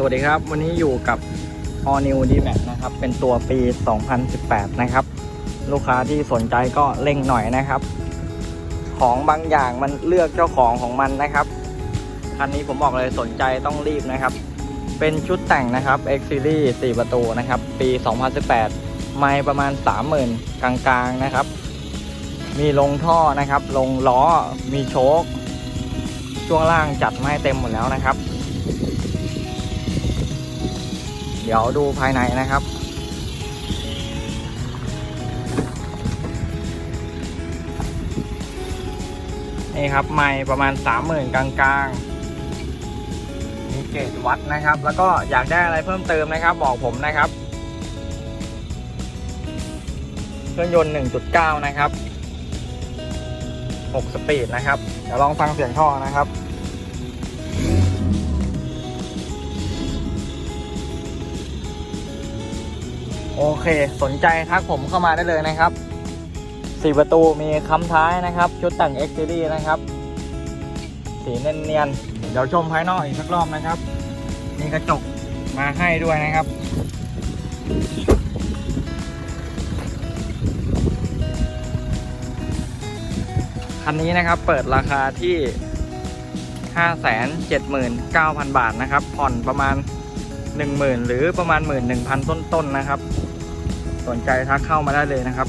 สวัสดีครับ วันนี้อยู่กับ All New d m a x นะครับ เป็นตัวปี 2018 นะครับ ลูกค้าที่สนใจก็เร่งหน่อยนะครับ ของบางอย่างมันเลือกเจ้าของของมันนะครับคันนี้ผมบอกเลยสนใจต้องรีบนะครับ เป็นชุดแต่งนะครับ X Series 4 ประตูนะครับ ปี 2018 ไม่ประมาณ 30,000 กลางๆนะครับ มีลงท่อนะครับ ลงล้อ มีโชคช่วงล่างจัดมาให้เต็มหมดแล้วนะครับ เดี๋ยวดูภายในนะครับ นี่ครับไม่ประมาณ 30,000 กลางๆมีเกจวัดนะครับ แล้วก็อยากได้อะไรเพิ่มเติมนะครับ บอกผมนะครับ เครื่องยนต์ 1.9 นะครับ 6 สปีดนะครับ เดี๋ยวลองฟังเสียงท่อนะครับ โอเค สนใจทักผมเข้ามาได้เลยนะครับสี่ประตูมีคำท้ายนะครับ ชุดแต่ง X Series นะครับ สีเนียนๆเดี๋ยวชมภายนอกอีกสักรอบนะครับ มีกระจกมาให้ด้วยนะครับ คันนี้นะครับเปิดราคาที่ 579,000 บาทนะครับ ผ่อนประมาณ 10,000 หรือประมาณ 11,000 ต้นๆนะครับ สนใจทักเข้ามาได้เลยนะครับ